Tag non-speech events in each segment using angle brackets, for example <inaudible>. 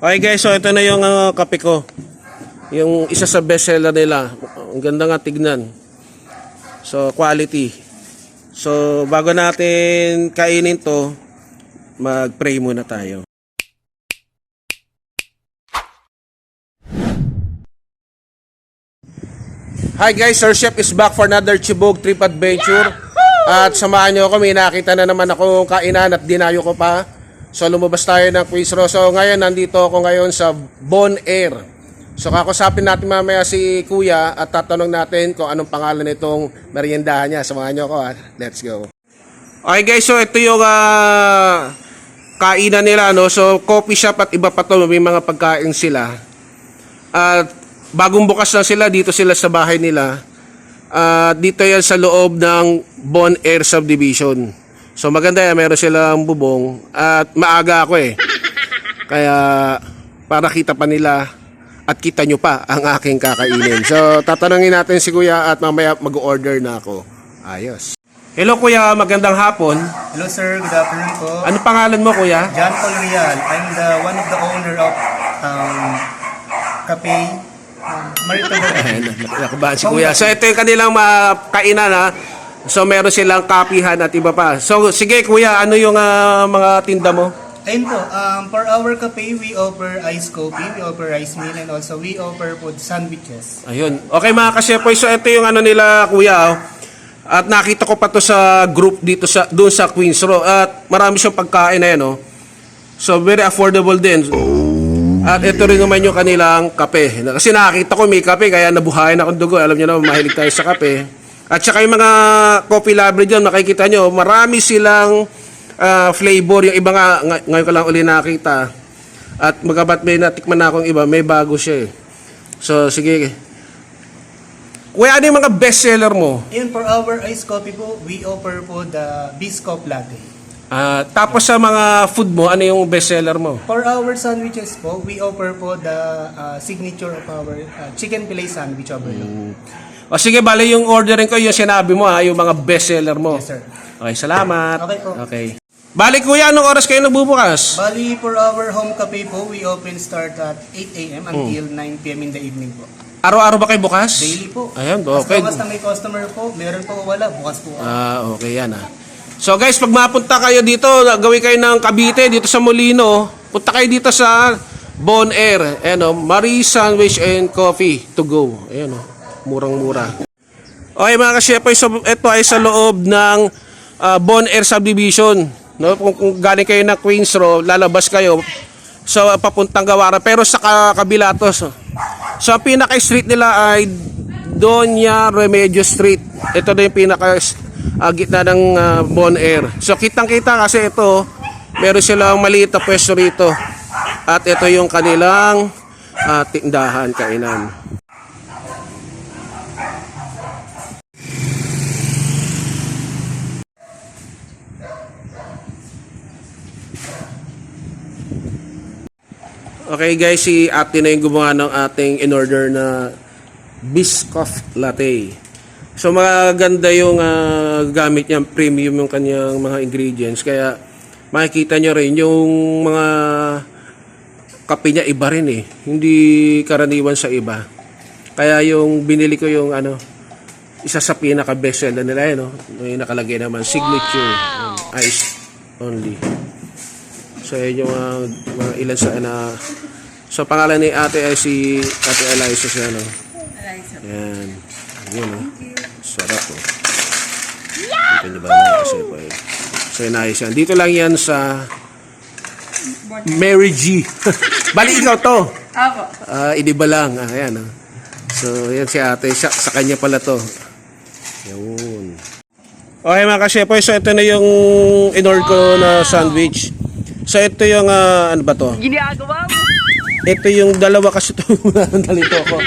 Okay guys, so ito na yung uh, kape ko. Yung isa sa bestseller nila. Ang ganda nga tignan. So, quality. So, bago natin kainin to, mag-pray muna tayo. Hi guys, Sir Chef is back for another Chibog Trip Adventure. At samahan nyo ako, may nakita na naman ako kainan at dinayo ko pa. So lumabas tayo ng Quiz Row. So ngayon, nandito ako ngayon sa Bon Air. So kakusapin natin mamaya si Kuya at tatanong natin kung anong pangalan nitong meriendahan niya. Samahan nyo ako ha. Let's go. Okay guys, so ito yung ah, kainan nila. No? So coffee shop at iba pa to. May mga pagkain sila. At bagong bukas lang sila, dito sila sa bahay nila. At dito yan sa loob ng Bon Air Subdivision. So maganda yan, meron silang bubong. At maaga ako eh. Kaya para kita pa nila at kita nyo pa ang aking kakainin. So tatanungin natin si Kuya at mamaya mag-order na ako. Ayos. Hello Kuya, magandang hapon. Hello sir, good afternoon po. Ano pangalan mo Kuya? John Paul Real. I'm the one of the owner of um, Cafe Marito <laughs> Ayan, si Kuya. So ito yung kanilang mga kainan ha. So meron silang kapihan at iba pa. So sige Kuya, ano yung ah, mga tinda mo? Ayun po, um, for our cafe, we offer ice coffee, we offer rice meal, and also we offer food sandwiches. Ayun. Okay mga kasyepoy, so ito yung ano nila Kuya. oh. At nakita ko pa to sa group dito sa doon sa Queens Row at marami siyang pagkain na yan, oh. So very affordable din. At ito rin naman yung kanilang kape. Kasi nakita ko may kape kaya nabuhayan akong dugo. Alam niyo na mahilig tayo sa kape. At saka yung mga coffee lover dyan, makikita nyo, marami silang ah, flavor. Yung iba nga, ng- ngayon ko lang uli nakita. At magabat may natikman na akong iba, may bago siya eh. So, sige. Kuya, ano yung mga bestseller mo? Ayun, for our ice coffee po, we offer po the Biscoff Latte. Ah, tapos sa mga food mo, ano yung bestseller mo? For our sandwiches po, we offer po the uh, signature of our uh, chicken fillet sandwich overload. O sige, bale yung ordering ko, yung sinabi mo ha, yung mga bestseller mo. Yes, sir. Okay, salamat. Okay po. Okay. Bale kuya, anong oras kayo nagbubukas? Bali, for our home cafe po, we open start at 8 a.m. until 9 p.m. in the evening po. Araw-araw ba kayo bukas? Daily po. Ayan, As okay. long as na may customer po, meron po o wala, bukas po. Ah, okay yan ah. So guys, pag mapunta kayo dito, gawin kayo ng Cavite, dito sa Molino, punta kayo dito sa Bon Air. Ayan o, Marie Sandwich and Coffee to go. Ayan o, murang-mura. Okay mga kasyepoy, so ito ay sa loob ng ah, Bon Air Subdivision. No? Kung, kung galing kayo na Queens Row, lalabas kayo so papuntang Gawara. Pero sa ka- kabila to. So, so pinaka-street nila ay Doña Remedio Street. Ito na yung pinaka ah, gitna ng ah, Bon Air. So kitang-kita kasi ito, meron silang maliit na pwesto rito. At ito yung kanilang ah, tindahan, kainan. Okay guys, si ate na yung gumawa ng ating in-order na Biscoff Latte. So maganda yung ah, gamit niya, premium yung kanyang mga ingredients. Kaya makikita nyo rin yung mga kape niya iba rin eh. Hindi karaniwan sa iba. Kaya yung binili ko yung ano, isa sa pinaka best seller nila yun, no? May nakalagay naman, signature, um, ice only. So yun yung mga, mga ilan sa na So pangalan ni ate ay si ate Eliza siya no. Yan. Yun oh. Sarap oh. Dito niyo ba mga kasi po eh. So inayos yan. Dito lang yan sa Mary G. <laughs> Bali ikaw to. Apo. Ah, idiba lang. Ah, ayan oh. So yan si ate. Siya, sa kanya pala to. Yun. Okay mga kasyepoy, so ito na yung in-order ko na sandwich. So ito yung, ah, ano ba to? Ginagawa mo. Ito yung dalawa kasi ito nalito <laughs> ko.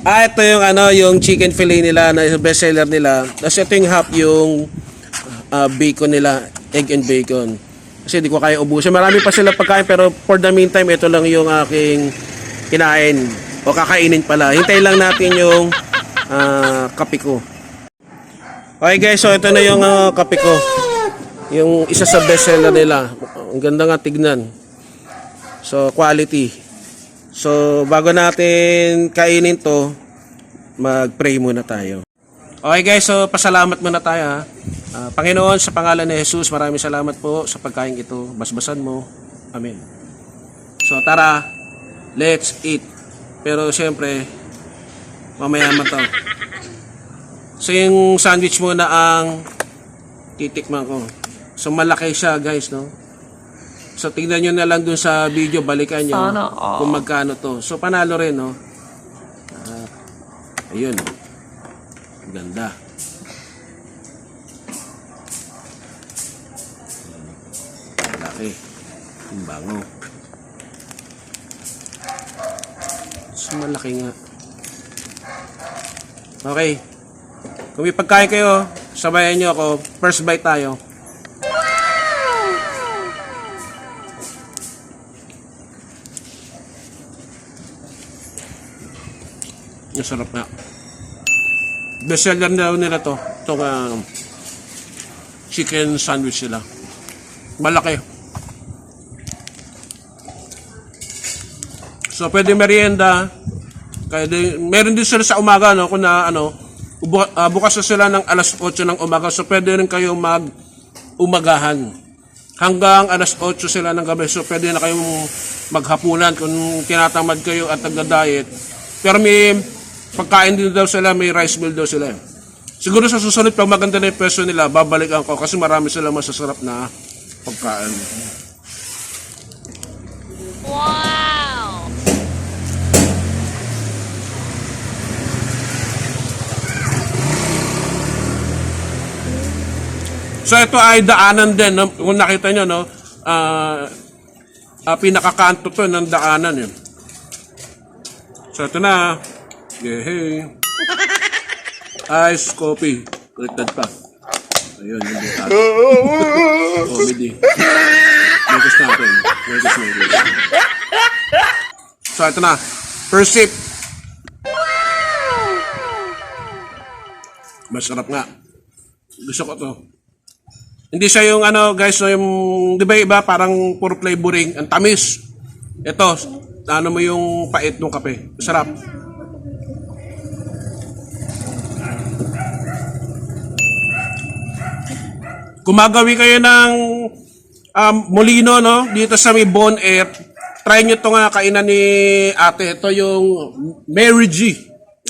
Ah, ito yung ano, yung chicken fillet nila na best seller nila. Tapos ito yung half yung ah, bacon nila, egg and bacon. Kasi di ko kaya ubusin. Marami pa sila pagkain pero for the meantime, ito lang yung aking kinain. O kakainin pala. Hintayin lang natin yung ah, kape ko. Okay guys, so ito na yung ah, kape ko. Yung isa sa best seller nila. Ang ganda nga tignan. So, quality. So, bago natin kainin to, mag-pray muna tayo. Okay guys, so pasalamat muna tayo ha. Ah, Panginoon, sa pangalan ni Jesus, maraming salamat po sa pagkain ito. Basbasan mo. Amen. So tara, let's eat. Pero syempre, mamaya man to. So yung sandwich muna ang titikman ko. So malaki siya guys, no? So tingnan nyo na lang dun sa video, balikan nyo Sana all. kung magkano to. So panalo rin, no? Ah, ayun. Ganda. Laki. Ang bango. Mas malaki nga. Okay. Kung may pagkain kayo, sabayan nyo ako. First bite tayo. Ang sarap nga. Bestseller na daw nila to. Itong ah, chicken sandwich nila. Malaki. So, pwede merienda. Kaya meron din sila sa umaga, no? Kung na, ano, ah, bukas na sila ng alas 8 ng umaga. So, pwede rin kayo mag umagahan. Hanggang alas 8 sila ng gabi. So, pwede na kayong maghapunan kung tinatamad kayo at nagda-diet. Pero may pagkain din daw sila, may rice meal daw sila. Siguro sa susunod, pag maganda na yung pwesto nila, babalikan ko kasi marami sila masasarap na pagkain. Wow! So ito ay daanan din, no? kung nakita nyo, no? ah ah, pinakakanto to ng daanan yun. So ito na. Yehey. Ice coffee. Baliktad pa. Ayun, yung butas. Comedy. Megas natin. Megas megas. So ito na. First sip. Masarap nga. Gusto ko to. Hindi siya yung ano guys, no, yung, di ba iba parang puro flavoring, ang tamis. Ito, ano mo yung pait ng kape. Sarap. Kumagawi kayo ng um, molino, no? Dito sa may Bon Air. Try nyo to nga kainan ni ate. Ito yung Mary G.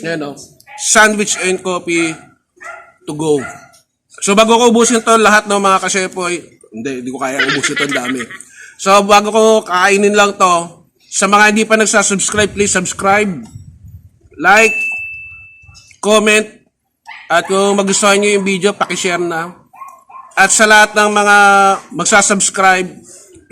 Yan, no? Sandwich and coffee to go. So bago ko ubusin to lahat ng mga kasepoy, hindi, hindi ko kaya ubusin to dami. So bago ko kainin lang to, sa mga hindi pa nagsasubscribe, please subscribe, like, comment, at kung magustuhan nyo yung video, pakishare na. At sa lahat ng mga magsasubscribe,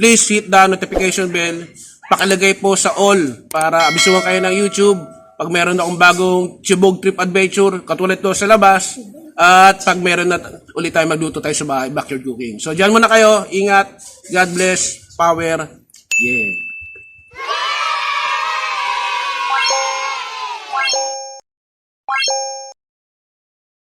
please hit the notification bell. Pakilagay po sa all para abisuhan kayo ng YouTube pag meron akong bagong Chibog Trip Adventure, katulad to sa labas. At pag meron na ulit tayo magluto tayo sa bahay, backyard cooking. So, dyan muna kayo. Ingat. God bless. Power. Yeah.